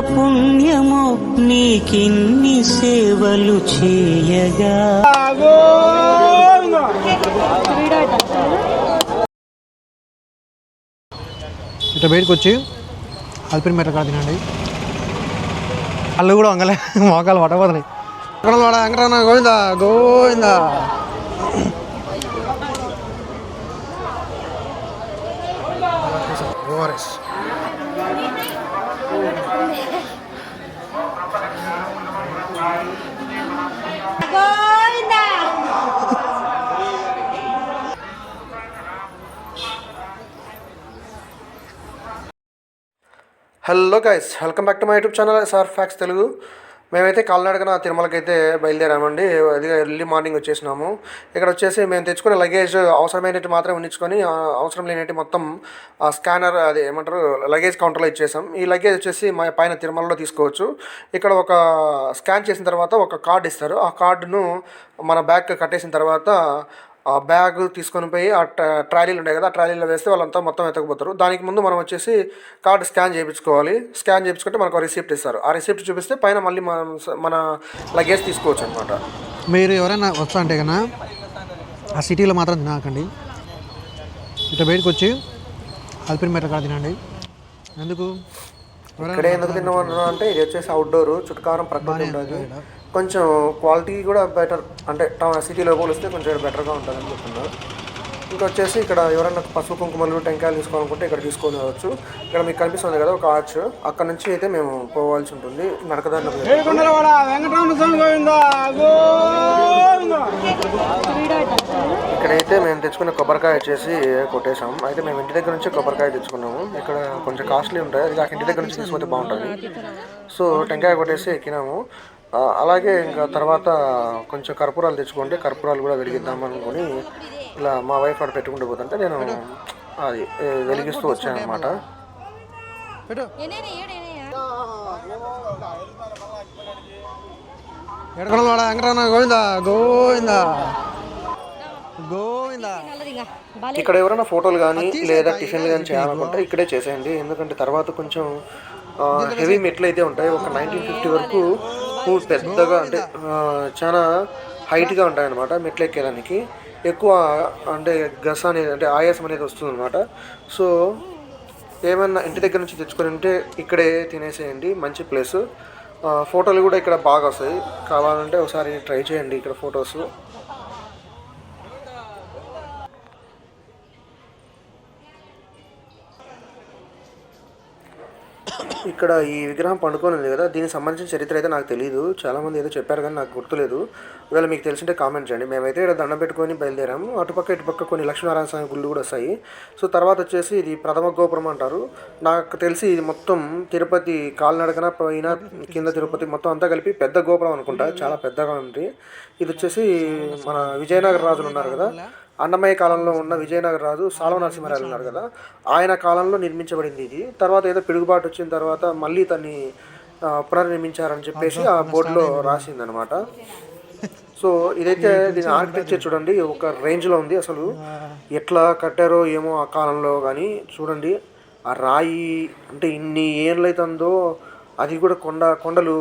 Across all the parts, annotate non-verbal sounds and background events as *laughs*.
పుణ్యము నీకిన్ని సేవలు చేయగా. ఇట్లా బయటకు వచ్చి అల్పిన మెట్ల కాడ తినండి. కళ్ళు కూడా వంగలే మోకాలు పట్టబోతున్నాయి. ఎక్కడ Govinda Govinda. Hello guys welcome back to my YouTube channel sir facts Telugu మేమైతే కాలినడకన తిరుమలకి అయితే బయలుదేరామండి. అది ఎర్లీ మార్నింగ్ వచ్చేసినాము. ఇక్కడ వచ్చేసి మేము తెచ్చుకునే లగేజ్ అవసరమైనవి మాత్రం ఉంచుకొని అవసరం లేనట్టు మొత్తం ఆ స్కానర్ అది ఏమంటారు లగేజ్ కౌంటర్లో ఇచ్చేసాం. ఈ లగేజ్ వచ్చేసి మా పైన తిరుమలలో తీసుకోవచ్చు. ఇక్కడ ఒక స్కాన్ చేసిన తర్వాత ఒక కార్డు ఇస్తారు. ఆ కార్డును మన బ్యాగ్ కట్టేసిన తర్వాత బ్యాగ్ తీసుకొని పోయి ఆ ట్రా- ట్రాలీలు ఉంటాయి కదా ఆ ట్రాలీలో వేస్తే వాళ్ళంతా మొత్తం ఎత్తకపోతారు దానికి ముందు మనం వచ్చేసి కార్డు స్కాన్ చేయించుకోవాలి. స్కాన్ చేయించుకుంటే మనకు రిసిప్ట్ ఇస్తారు. ఆ రిసిప్ట్ చూపిస్తే పైన మళ్ళీ మనం మన లగేజ్ తీసుకోవచ్చు అనమాట మీరు ఎవరైనా వస్తా అంటే కన్నా ఆ సిటీలో మాత్రం తినకండి. ఇట్లా బయటకు వచ్చి అల్పిరి మెట్ల కాడ తినండి. ఎందుకు? ఇక్కడ ఎందుకు తిన్నామన్నా అంటే ఇది వచ్చేసి అవుట్డోర్ చుట్టుకారం ప్రకృతి ఉంటుంది కొంచెం క్వాలిటీ కూడా బెటర్ అంటే టౌన్ సిటీలో పోలిస్తే కొంచెం బెటర్గా ఉంటుంది అని చెప్తున్నారు. ఇంకా వచ్చేసి ఇక్కడ ఎవరైనా పసుపు కుంకుమలు టెంకాయలు తీసుకోవాలనుకుంటే ఇక్కడ తీసుకొని రావచ్చు. ఇక్కడ మీకు కనిపిస్తుంది కదా ఒక ఆర్చ్. అక్కడ నుంచి అయితే మేము పోవాల్సి ఉంటుంది. నడకదారిలో ఇక్కడైతే మేము తెచ్చుకున్న కొబ్బరికాయ వచ్చేసి కొట్టేశాం. అయితే మేము ఇంటి దగ్గర నుంచి కొబ్బరికాయ తెచ్చుకున్నాము. ఇక్కడ కొంచెం కాస్ట్లీ ఉంటాయి. అది కాక ఇంటి దగ్గర నుంచి తీసుకుంటే బాగుంటుంది. సో టెంకాయ కొట్టేసి ఎక్కినాము. అలాగే ఇంకా తర్వాత కొంచెం కర్పూరాలు తెచ్చుకుంటే కర్పూరాలు కూడా వెలిగిద్దాం అనుకుని ఇలా మా వైఫ్ అక్కడ పెట్టుకుంటూ పోతుంటే నేను అది వెలిగిస్తూ వచ్చాను అనమాట పెట్టు. ఎడకొండల వాడ వెంకటరమణ గోవిందా? గోవిందా? గోవిందా? ఇక్కడ ఎవరైనా ఫోటోలు కానీ లేదా టిఫిన్లు కానీ చేయాలనుకుంటే ఇక్కడే చేసేయండి. ఎందుకంటే తర్వాత కొంచెం హెవీ మెట్లు అయితే ఉంటాయి. ఒక నైన్టీన్ ఫిఫ్టీ వరకు ఊ- పెద్దగా అంటే చాలా హైట్గా ఉంటాయన్నమాట మెట్లు ఎక్కేదానికి ఎక్కువ అంటే గస అనేది అంటే ఆయాసం అనేది వస్తుంది అనమాట సో ఏమన్నా ఇంటి దగ్గర నుంచి తెచ్చుకొని ఉంటే ఇక్కడే తినేసేయండి మంచి ప్లేస్. ఫోటోలు కూడా ఇక్కడ బాగా వస్తాయి. కావాలంటే ఒకసారి ట్రై చేయండి ఇక్కడ ఫొటోస్. ఇక్కడ ఈ విగ్రహం పండుకొని ఉంది కదా దీనికి సంబంధించిన చరిత్ర అయితే నాకు తెలియదు చాలామంది ఏదో చెప్పారు కానీ నాకు గుర్తులేదు. ఒకవేళ మీకు తెలిసింటే కామెంట్ చేయండి. మేమైతే ఇక్కడ దండం పెట్టుకొని బయలుదేరాము. అటుపక్క ఇటుపక్క కొన్ని లక్ష్మీనారాయణ స్వామి గుళ్ళు కూడా వస్తాయి. సో తర్వాత వచ్చేసి ఇది ప్రథమ గోపురం అంటారు. నాకు తెలిసి ఇది మొత్తం తిరుపతి కాలినడకన పైన కింద తిరుపతి మొత్తం అంతా కలిపి పెద్ద గోపురం అనుకుంటా. చాలా పెద్దగా ఉంది. ఇది వచ్చేసి మన విజయనగర రాజులు ఉన్నారు కదా. అన్నమయ్య కాలంలో ఉన్న విజయనగర రాజు సాల్వ నరసింహరాయలు ఉన్నారు కదా. ఆయన కాలంలో నిర్మించబడింది ఇది. తర్వాత ఏదో పిడుగుబాటు వచ్చిన తర్వాత మళ్ళీ దాన్ని ఆ, పునర్నిర్మించారని చెప్పేసి ఆ బోర్డులో రాసిందనమాట సో ఇదైతే దీని ఆర్కిటెక్చర్ చూడండి ఒక రేంజ్లో ఉంది అసలు. ఎట్లా కట్టారో ఏమో ఆ కాలంలో కానీ చూడండి. ఆ రాయి అంటే ఇన్ని ఏళ్ళైతుందో అది కూడా కొండ కొండలు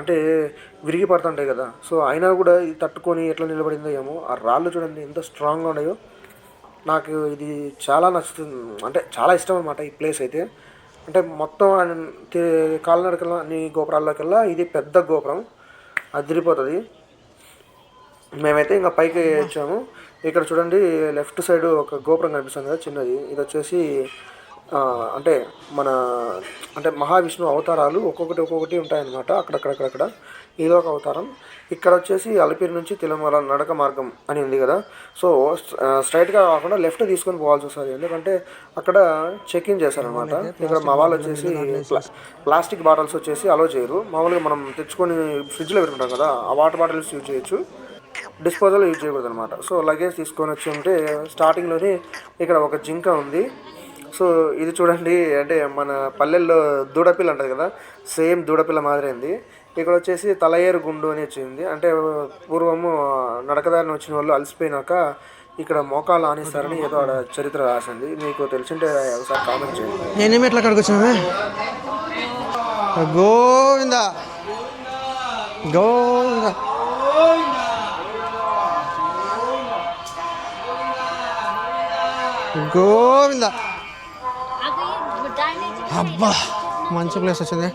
అంటే విరిగి పడుతుంటాయి కదా. సో అయినా కూడా ఇది తట్టుకొని ఎట్లా నిలబడిందో ఏమో ఆ రాళ్ళు చూడండి ఎంత స్ట్రాంగ్గా ఉన్నాయో. నాకు ఇది చాలా నచ్చుతుంది. అంటే చాలా ఇష్టం అనమాట ఈ ప్లేస్ అయితే. అంటే మొత్తం కాలినడకల నీ గోపురాల్లోకెల్లా ఇది పెద్ద గోపురం. అదిరిపోతుంది. మేమైతే ఇంకా పైకి వచ్చాము. ఇక్కడ చూడండి లెఫ్ట్ సైడ్ ఒక గోపురం కనిపిస్తుంది కదా చిన్నది. ఇది వచ్చేసి అంటే మన అంటే మహావిష్ణువు అవతారాలు ఒక్కొక్కటి ఒక్కొక్కటి ఉంటాయన్నమాట అక్కడక్కడక్కడక్కడ. ఇదో ఒక అవతారం. ఇక్కడ వచ్చేసి అలిపిరి నుంచి తిరుమల నడక మార్గం అని ఉంది కదా. సో స్ట్రైట్గా కాకుండా లెఫ్ట్ తీసుకొని పోవాల్సి వస్తుంది. ఎందుకంటే అక్కడ చెక్ ఇన్ చేశారనమాట ఇక్కడ మా వాళ్ళు వచ్చేసి ప్లా- ప్లాస్టిక్ బాటిల్స్ వచ్చేసి అలో చేయరు. మామూలుగా మనం తెచ్చుకొని ఫ్రిడ్జ్లో పెట్టుకుంటాం కదా ఆ వాటర్ బాటిల్స్ యూజ్ చేయొచ్చు. డిస్పోజల్ యూజ్ చేయకూడదు అనమాట సో లగేజ్ తీసుకొని వచ్చి ఉంటే స్టార్టింగ్లోనే ఇక్కడ ఒక జింక ఉంది. సో ఇది చూడండి అంటే మన పల్లెల్లో దూడపిల్ల ఉంటుంది కదా సేమ్ దూడపిల్ల మాదిరింది. ఇక్కడ వచ్చేసి తలయేరు గుండు అని వచ్చింది. అంటే పూర్వము నడకదారిని వచ్చిన వాళ్ళు అలసిపోయినాక ఇక్కడ మోకాలు ఆనేస్తారని ఏదో ఆడ చరిత్ర రాసింది. మీకు తెలిసింటే ఒకసారి కామెంట్ చేయండి. నేనేమి ఎట్లా అక్కడికి వచ్చినామే? గోవింద. గోవింద. గోవింద. అబ్బా మంచి ప్లేస్ వచ్చింది.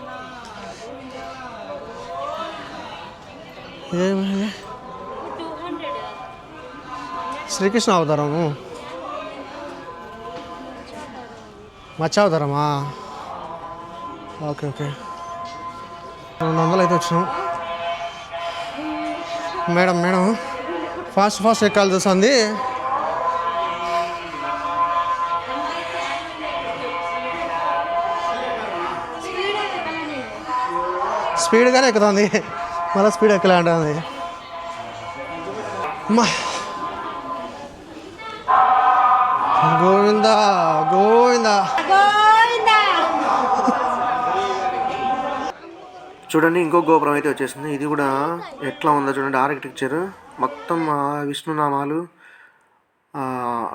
ఏమి శ్రీకృష్ణ అవతారము? మత్స్యావతారమా ఓకే ఓకే. రెండు వందలు అయితే వచ్చినాం. మేడం మేడం ఫాస్ట్ ఫాస్ట్ ఎక్కాల్సి వస్తుంది. స్పీడ్గానే ఎక్కుతుంది. మళ్ళీ స్పీడ్ ఎక్కలే అంటుంది అమ్మా. గోవింద గోవింద. చూడండి ఇంకో గోపురం అయితే వచ్చేసింది. ఇది కూడా ఎట్లా ఉందో చూడండి ఆర్కిటెక్చర్ మొత్తం విష్ణునామాలు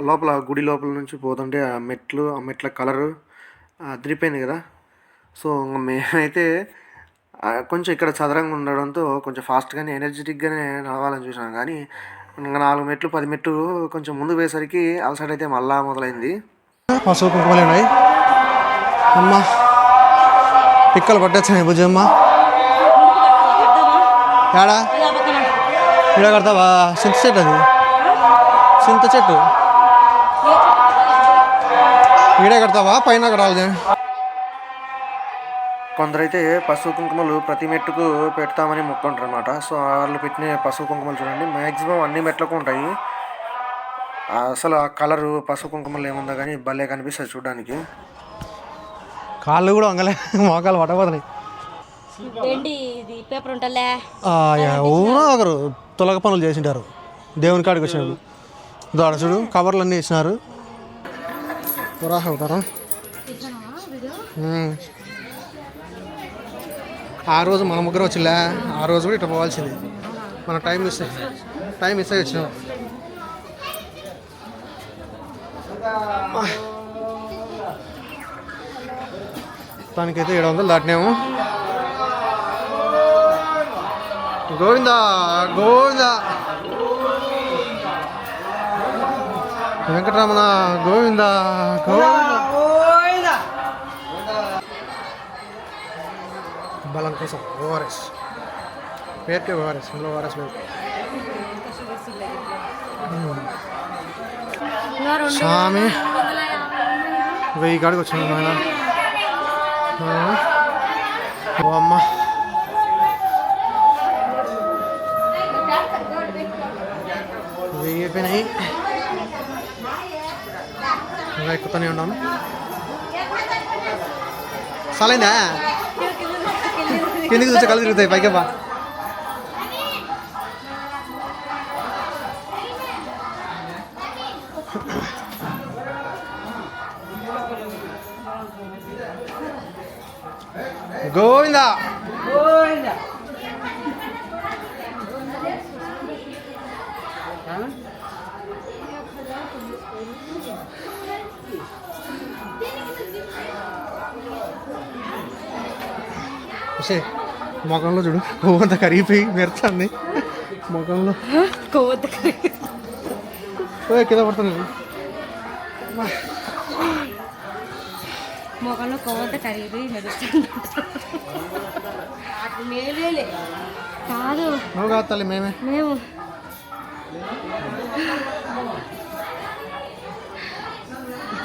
లోపల గుడి లోపల నుంచి పోతుంటే ఆ మెట్లు ఆ మెట్ల కలరు అదిరిపోయింది కదా. సో ఇంక మేమైతే కొంచెం ఇక్కడ చదరంగా ఉండడంతో కొంచెం ఫాస్ట్గానే ఎనర్జెటిక్గానే నడవాలని చూసాను కానీ ఇంకా నాలుగు మెట్లు పది మెట్లు కొంచెం ముందు పోయేసరికి అలసట అయితే మళ్ళా మొదలైంది. పసుపు కుంకుమలు ఉన్నాయి. అమ్మా పిక్కలు పట్టొచ్చాయి భుజమ్మ ఏడా ఈడ కడతావా? చింత చెట్టు అది. చింత చెట్టు. ఈడే కడతావా? పైన కడాలి కొందరైతే పసుపు కుంకుమలు ప్రతి మెట్టుకు పెడతామని మొక్కుంటారు అనమాట సో వాళ్ళు పెట్టిన పసుపు కుంకుమలు చూడండి. మ్యాక్సిమం అన్ని మెట్లకు ఉంటాయి. అసలు ఆ కలరు పసుపు కుంకుమలు ఏముందో కానీ భలే కనిపిస్తుంది చూడడానికి. కాళ్ళు కూడా వంగలే. *laughs* మోకాలు పట్టబోతున్నాయి. ఏంటి ఇది పేపర్ ఉంటలే ఊరో ఒకరు తొలగ పనులు చేసింటారు. దేవుని కాడికి వచ్చినప్పుడు. దోడ చూడు కవర్లు అన్నీ ఇచ్చినారు పురాహ అవుతారా. ఆ రోజు మన ముగ్గురు వచ్చిలే ఆ రోజు కూడా ఇట్లా పోవాల్సింది. మన టైం మిస్ అయ్యి- టైం మిస్ అయ్యి వచ్చినాం. దానికైతే ఏడు వందలు దాటినాము. గోవింద గోవింద. వెంకటరమణ గోవింద గోవింద. బలం కోసం ఓఆర్ఎస్ పేరుకే ఓఆర్ఎస్ ఇందులో ఓఆర్ఎస్ లేదు స్వామి వెయ్యి కాడికి వచ్చింది నాయన ఓ అమ్మ వెయ్యి అయిపోయినాయి ఇంకా ఎక్కుతూనే ఉన్నాను చాలైందా కిందికి చూస్తే కళ్ళు తిరుగుతాయి పైకి బా గోవిందా సే మొఖంలో చూడు కొవ్వంతా కరిగిపోయి మెరుతుంది మొఖంలో. కొవ్వొత్తు ఓ కింద పడుతుంది. మొఖంలో కొవ్వంతా కరిగిపోయి మెరుస్తుంది. కాదు. నువ్వు కాదు తల్లి మేమే. మేము.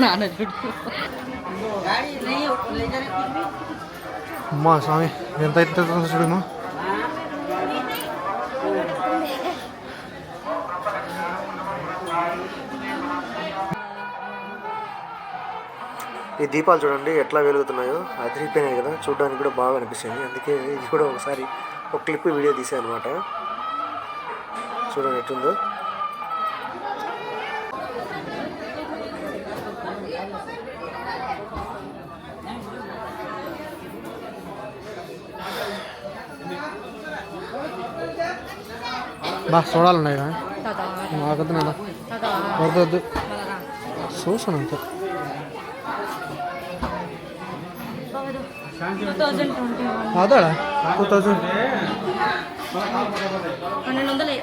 నాన్న చూడు. అమ్మా స్వామి ఎంత అయితే చూడమ్మా. ఈ దీపాలు చూడండి ఎట్లా వెలుగుతున్నాయో. అదిరిపోయినాయి కదా చూడడానికి కూడా బాగా అనిపిస్తుంది. అందుకే ఇది కూడా ఒకసారి ఒక క్లిప్ వీడియో తీసాను అనమాట చూడండి ఎట్టుందో. బా తాత. మాకొద్దు నాన్న. తాత. వద్దు వద్దు మళ్ళా చూసాను అంతే. బావదు టూ థౌజండ్ టూ పన్నెండు వందలే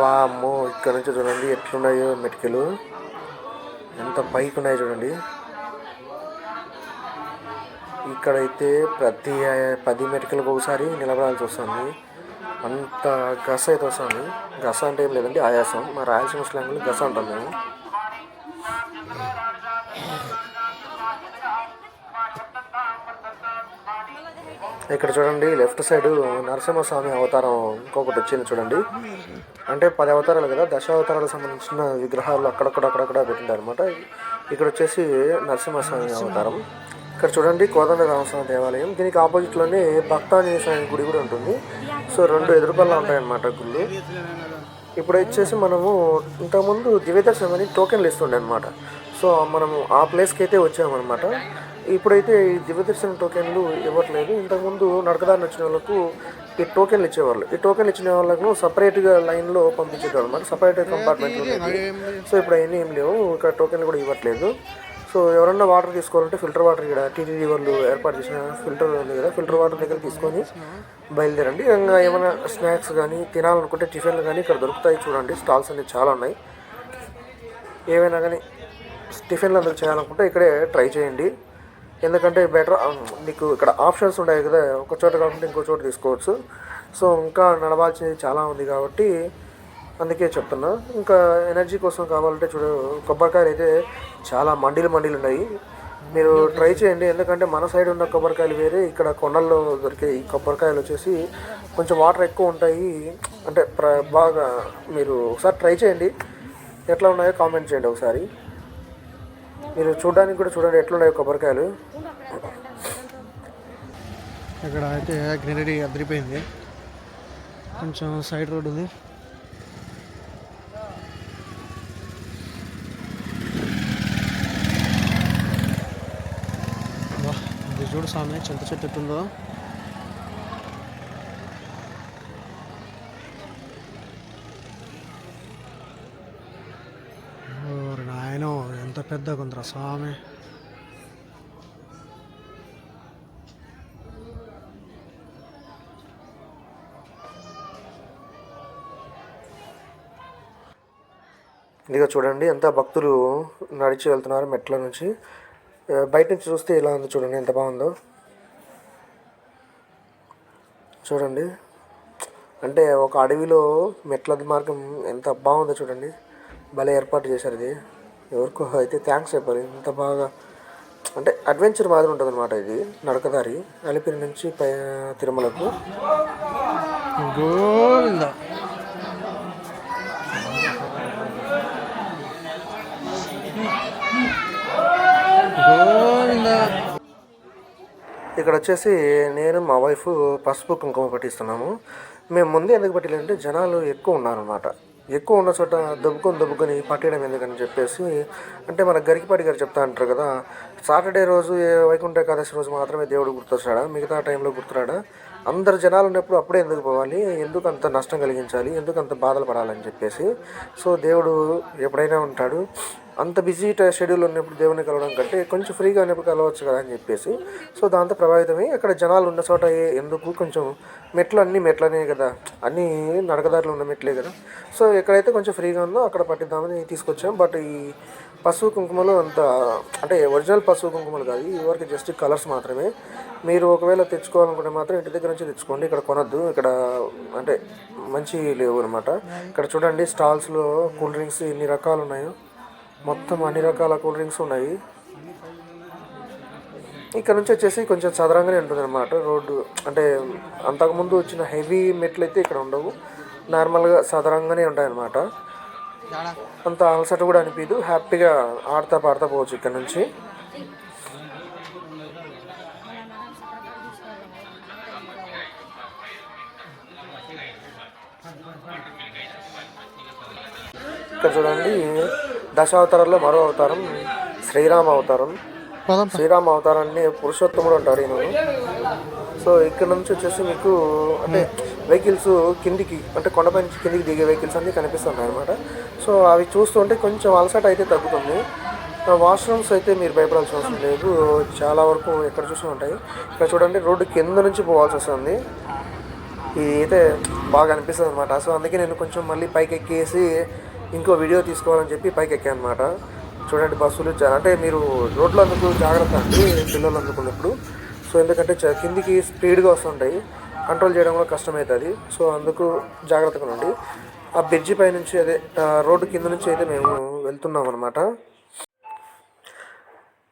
వామ్మో ఇక్కడ నుంచి చూడండి ఎట్లున్నాయో మెటికలు. ఎంత పైకి ఉన్నాయో చూడండి. ఇక్కడైతే ప్రతి పది మెటికలకు ఒకసారి నిలబడాల్సి వస్తుంది. అంత గస అయితే వస్తుంది. గస అంటే ఏం లేదండి ఆయాసం. మా రాయలసీమ స్లాంగ్లో గస అంటాం మేము. ఇక్కడ చూడండి లెఫ్ట్ సైడ్ నరసింహస్వామి అవతారం ఇంకొకటి వచ్చింది చూడండి. అంటే పది అవతారాలు కదా దశ అవతారాలకు సంబంధించిన విగ్రహాలు అక్కడక్కడ అక్కడక్కడ పెట్టింటారు అనమాట ఇక్కడ వచ్చేసి నరసింహస్వామి అవతారం. ఇక్కడ చూడండి కోదండ రామస్వామి దేవాలయం. దీనికి ఆపోజిట్లోనే భక్తాంజనేయ స్వామి గుడి కూడా ఉంటుంది. సో రెండు ఎదురుపల్లా ఉంటాయన్నమాట గుళ్ళు. ఇప్పుడు వచ్చేసి మనము ఇంతకుముందు దివ్యదర్శనం అని టోకెన్లు ఇస్తుండే అనమాట సో మనము ఆ ప్లేస్కి అయితే వచ్చామన్నమాట ఇప్పుడైతే ఈ దివ్యదర్శనం టోకెన్లు ఇవ్వట్లేదు. ఇంతకుముందు నడకదారిని వచ్చిన వాళ్ళకు ఈ టోకెన్లు ఇచ్చేవాళ్ళు. ఈ టోకెన్లు ఇచ్చిన వాళ్ళకు సపరేట్గా లైన్లో పంపించేవారు అనమాట సపరేట్ కంపార్ట్మెంట్ సో ఇప్పుడు అవన్నీ ఏం లేవు. ఇక్కడ టోకెన్లు కూడా ఇవ్వట్లేదు. సో ఎవరన్నా వాటర్ తీసుకోవాలంటే ఫిల్టర్ వాటర్ ఇక్కడ టీటీడీ వాళ్ళు ఏర్పాటు చేసిన ఫిల్టర్ ఉంది కదా ఫిల్టర్ వాటర్ దగ్గర తీసుకొని బయలుదేరండి. ఇంకా ఏమైనా స్నాక్స్ కానీ తినాలనుకుంటే టిఫిన్లు కానీ ఇక్కడ దొరుకుతాయి చూడండి. స్టాల్స్ అనేవి చాలా ఉన్నాయి. ఏవైనా కానీ టిఫిన్లు అందరూ చేయాలనుకుంటే ఇక్కడే ట్రై చేయండి. ఎందుకంటే బెటర్ మీకు ఇక్కడ ఆప్షన్స్ ఉన్నాయి కదా ఒక చోట కాకుండా ఇంకో చోట తీసుకోవచ్చు. సో ఇంకా నడవాల్సింది చాలా ఉంది కాబట్టి అందుకే చెప్తున్నా. ఇంకా ఎనర్జీ కోసం కావాలంటే చూడ కొబ్బరికాయలు అయితే చాలా మండీలు మండీలు ఉన్నాయి. మీరు ట్రై చేయండి. ఎందుకంటే మన సైడ్ ఉన్న కొబ్బరికాయలు వేరే ఇక్కడ కొండల్లో దొరికే ఈ కొబ్బరికాయలు వచ్చేసి కొంచెం వాటర్ ఎక్కువ ఉంటాయి. అంటే ప్ర బాగా మీరు ఒకసారి ట్రై చేయండి. ఎట్లా ఉన్నాయో కామెంట్ చేయండి ఒకసారి. మీరు చూడడానికి కూడా చూడండి ఎట్లున్నాయో కొబ్బరికాయలు. ఇక్కడ అయితే గ్రీనరీ అదిరిపోయింది కొంచెం సైడ్ రోడ్ ఉంది వా, ఇది చూడు స్వామి చింత చెట్టు ఎట్టుందో ఓరి నాయనో ఎంత పెద్ద ఉందిరా స్వామి. ఇదిగో చూడండి ఎంత భక్తులు నడిచి వెళ్తున్నారు మెట్ల నుంచి. బయట నుంచి చూస్తే ఇలా ఉంది చూడండి ఎంత బాగుందో. చూడండి. అంటే ఒక అడవిలో మెట్ల మార్గం ఎంత బాగుందో చూడండి. భలే ఏర్పాటు చేశారు ఇది. ఎవరికో అయితే థ్యాంక్స్ చెప్పాలి. ఇంత బాగా అంటే అడ్వెంచర్ మాదిరి ఉంటుంది అనమాట ఇది నడకదారి. అలిపిరి నుంచి పై తిరుమలకు. గోవింద. ఇక్కడ వచ్చేసి నేను మా వైఫ్ పసుపు కుంకుమ పట్టిస్తున్నాము. మేము ముందే ఎందుకు పట్టిలంటే జనాలు ఎక్కువ ఉన్నారనమాట ఎక్కువ ఉన్న చోట దుబ్బుకొని దుబ్బుకొని పట్టేయడం ఎందుకని చెప్పేసి అంటే మన గరికిపాటి గారు చెప్తా అంటారు కదా సాటర్డే రోజు వైకుంఠ ఏకాదశి రోజు మాత్రమే దేవుడు గుర్తొస్తాడా? మిగతా టైంలో గుర్తురాడా? అందరు జనాలు ఉన్నప్పుడు అప్పుడే ఎందుకు పోవాలి? ఎందుకు అంత నష్టం కలిగించాలి? ఎందుకు అంత బాధలు పడాలని చెప్పేసి. సో దేవుడు ఎప్పుడైనా ఉంటాడు. అంత బిజీ షెడ్యూల్ ఉన్నప్పుడు దేవుని కలవడం కంటే కొంచెం ఫ్రీగా ఉన్నప్పుడు కలవచ్చు కదా అని చెప్పేసి. సో దాంతో ప్రభావితమై అక్కడ జనాలు ఉన్న చోట ఎందుకు కొంచెం మెట్లు అన్ని మెట్లనే కదా. అన్ని నడకదారులు ఉన్న మెట్లే కదా. సో ఎక్కడైతే కొంచెం ఫ్రీగా ఉందో అక్కడ పట్టిద్దామని తీసుకొచ్చాం. బట్ ఈ పసుపు కుంకుమలు అంత అంటే ఒరిజినల్ పసుపు కుంకుమలు కాదు. ఇవరకు జస్ట్ కలర్స్ మాత్రమే. మీరు ఒకవేళ తెచ్చుకోవాలనుకుంటే మాత్రం ఇంటి దగ్గర నుంచి తెచ్చుకోండి. ఇక్కడ కొనద్దు. ఇక్కడ అంటే మంచి లేవు అనమాట ఇక్కడ చూడండి స్టాల్స్లో కూల్ డ్రింక్స్ ఎన్ని రకాలు ఉన్నాయో. మొత్తం అన్ని రకాల కూల్ డ్రింక్స్ ఉన్నాయి. ఇక్కడ నుంచి వచ్చేసి కొంచెం చదరంగానే ఉంటుంది అనమాట రోడ్డు అంటే అంతకుముందు వచ్చిన హెవీ మెట్లు అయితే ఇక్కడ ఉండవు. నార్మల్గా సదరంగానే ఉంటాయన్నమాట. అంత అలసట కూడా అనిపించదు హ్యాపీగా ఆడతా పాడతా పోవచ్చు ఇక్కడ నుంచి. ఇక్కడ చూడండి. దశావతారాల్లో మరో అవతారం శ్రీరామ అవతారం. శ్రీరామ అవతారాన్ని పురుషోత్తముడు అంటారు ఈయన సో ఇక్కడ నుంచి వచ్చేసి మీకు అంటే వెహికల్స్ కిందికి అంటే కొండపై నుంచి కిందికి దిగే వెహికల్స్ అన్నీ కనిపిస్తున్నాయి అనమాట సో అవి చూస్తుంటే కొంచెం అలసట అయితే తగ్గుతుంది. వాష్రూమ్స్ అయితే మీరు భయపడాల్సిన అవసరం లేదు. చాలా వరకు ఎక్కడ చూసినా ఉంటాయి. ఇక్కడ చూడండి రోడ్డు కింద నుంచి పోవాల్సి వస్తుంది. ఇది అయితే బాగా అనిపిస్తుంది అనమాట సో అందుకే నేను కొంచెం మళ్ళీ పైకి ఎక్కేసి ఇంకో వీడియో తీసుకోవాలని చెప్పి పైకి ఎక్కాను అనమాట చూడండి బస్సులు జా- అంటే మీరు రోడ్లో అందుకు జాగ్రత్త అండి పిల్లలు అందుకున్నప్పుడు సో ఎందుకంటే చ- కిందికి స్పీడ్గా వస్తుంటాయి కంట్రోల్ చేయడం కూడా కష్టమవుతుంది సో అందుకు జాగ్రత్తగా ఉండండి. ఆ బ్రిడ్జి పై నుంచి అదే రోడ్డు కింద నుంచి అయితే మేము వెళ్తున్నాం అనమాట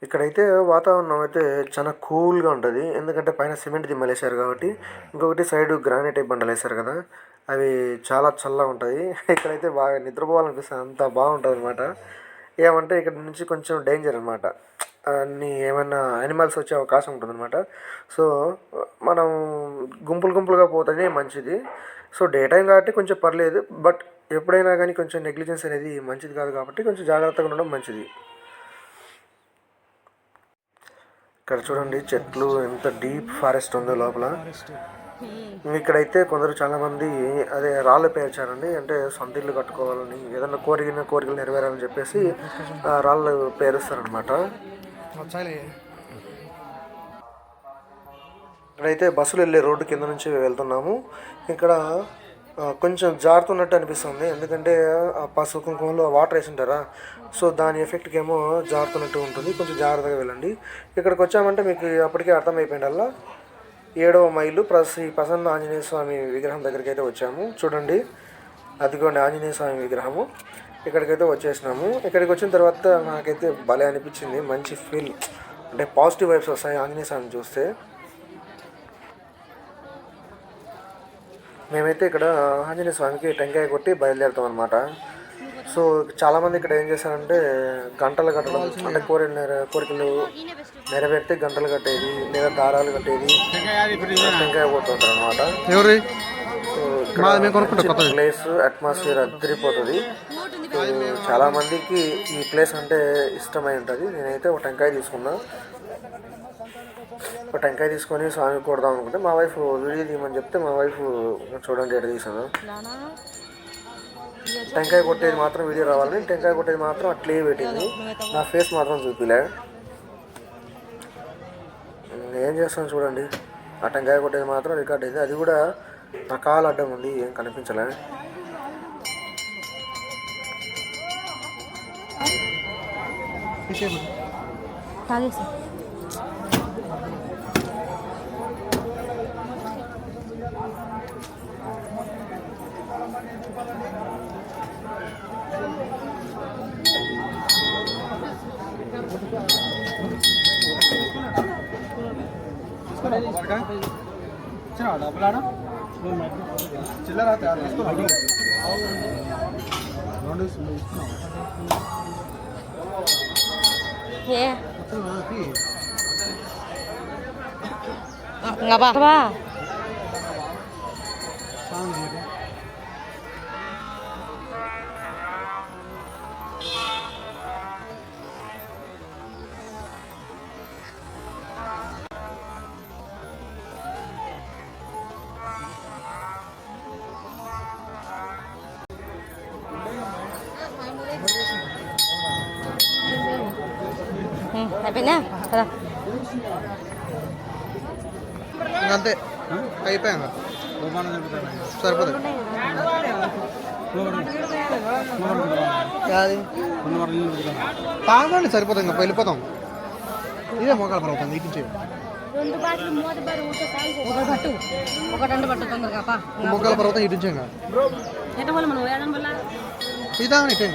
ఇక్కడైతే వాతావరణం అయితే చాలా కూల్గా ఉంటుంది. ఎందుకంటే పైన సిమెంట్ దిమ్మలేశారు కాబట్టి ఇంకొకటి సైడ్ గ్రానైట్ బండలు వేశారు కదా. అవి చాలా చల్లగా ఉంటాయి. *laughs* ఇక్కడైతే బాగా నిద్రపోవాలనిపిస్తుంది. అంత బాగుంటుంది అనమాట ఏమంటే ఇక్కడ నుంచి కొంచెం డేంజర్ అనమాట అన్ని ఏమైనా యానిమల్స్ వచ్చే అవకాశం ఉంటుంది అనమాట సో మనం గుంపులు గుంపులుగా పోతేనే మంచిది. సో డే టైం కాబట్టి కొంచెం పర్లేదు. బట్ ఎప్పుడైనా కానీ కొంచెం నెగ్లిజెన్స్ అనేది మంచిది కాదు కాబట్టి కొంచెం జాగ్రత్తగా ఉండడం మంచిది. ఇక్కడ చూడండి చెట్లు ఎంత డీప్ ఫారెస్ట్ ఉందో లోపల. ఇక్కడైతే కొందరు చాలా మంది అదే రాళ్ళు పేర్చారండి. అంటే సొంత ఇల్లు కట్టుకోవాలని ఏదైనా కోరిన కోరికలు నెరవేరాలని చెప్పేసి ఆ రాళ్ళు పేరుస్తారనమాట ఇక్కడైతే బస్సులు వెళ్ళే రోడ్డు కింద నుంచి వెళ్తున్నాము. ఇక్కడ కొంచెం జారుతున్నట్టు అనిపిస్తుంది. ఎందుకంటే ఆ పసుపు కుంకుమలో వాటర్ వేసి ఉంటారా సో దాని ఎఫెక్ట్కి ఏమో జారుతున్నట్టు ఉంటుంది. కొంచెం జాగ్రత్తగా వెళ్ళండి. ఇక్కడికి వచ్చామంటే మీకు అప్పటికే అర్థమైపోయిందల్లా ఏడవ మైలు ప్రస్ ఈ ప్రసన్న ఆంజనేయ స్వామి విగ్రహం దగ్గరికి అయితే వచ్చాము. చూడండి. అదిగోండి ఆంజనేయ స్వామి విగ్రహము. ఇక్కడికైతే వచ్చేసినాము. ఇక్కడికి వచ్చిన తర్వాత నాకైతే భలే అనిపించింది. మంచి ఫీల్. అంటే పాజిటివ్ వైబ్స్ వస్తాయి ఆంజనేయ స్వామిని చూస్తే. మేమైతే ఇక్కడ ఆంజనేయ స్వామికి టెంకాయ కొట్టి బయలుదేరుతాం అనమాట సో చాలామంది ఇక్కడ ఏం చేశారంటే గంటలు కట్టడం అంటే నెర- కోరికలు నెరవేరితే గంటలు కట్టేది లేదా దారాలు కట్టేది టెంకాయ కొడుతుంటారు అనమాట ప్లేస్ అట్మాస్ఫియర్ అదిరిపోతుంది సో చాలా మందికి ఈ ప్లేస్ అంటే ఇష్టమై ఉంటుంది. నేనైతే ఒక టెంకాయ తీసుకున్నా. ఒక టెంకాయ తీసుకొని స్వామి కొడదాం అనుకుంటే మా వైఫ్ వీడియో తీయమని చెప్తే మా వైఫ్ చూడండి ఎక్కడ తీసాను టెంకాయ కొట్టేది మాత్రం వీడియో రావాలని టెంకాయ కొట్టేది మాత్రం అట్లే పెట్టింది. నా ఫేస్ మాత్రం చూపిలే. ఏం చేస్తాను చూడండి. ఆ టెంకాయ కొట్టేది మాత్రం రికార్డ్ అయింది. అది కూడా నా కాలు అడ్డం ఉంది. ఏం కనిపించలే. తాగేసి. ఏ ఇంకా బా బా అయిపోయిందా? కదా అంతే అయిపోయాక సరిపోతుంది అది తాగండి సరిపోతుంది ఇంకా వెళ్ళిపోతాం. ఇదే మొక్కల పర్వతం ఇటు మొక్కల పర్వతం ఇటు నుంచి